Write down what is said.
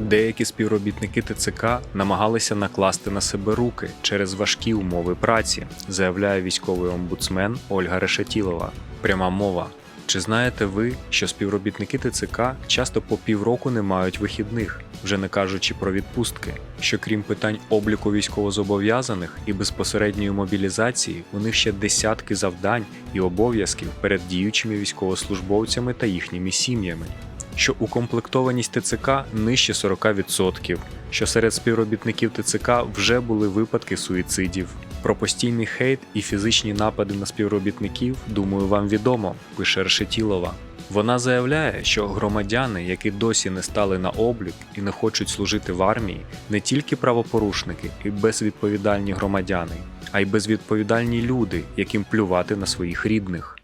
Деякі співробітники ТЦК намагалися накласти на себе руки через важкі умови праці, заявляє військовий омбудсмен Ольга Решетілова. Пряма мова. Чи знаєте ви, що співробітники ТЦК часто по півроку не мають вихідних, вже не кажучи про відпустки, що крім питань обліку військовозобов'язаних і безпосередньої мобілізації, у них ще десятки завдань і обов'язків перед діючими військовослужбовцями та їхніми сім'ями, що укомплектованість ТЦК нижче 40%, що серед співробітників ТЦК вже були випадки суїцидів. Про постійний хейт і фізичні напади на співробітників, думаю, вам відомо, пише Решетілова. Вона заявляє, що громадяни, які досі не стали на облік і не хочуть служити в армії, не тільки правопорушники і безвідповідальні громадяни, а й безвідповідальні люди, яким плювати на своїх рідних.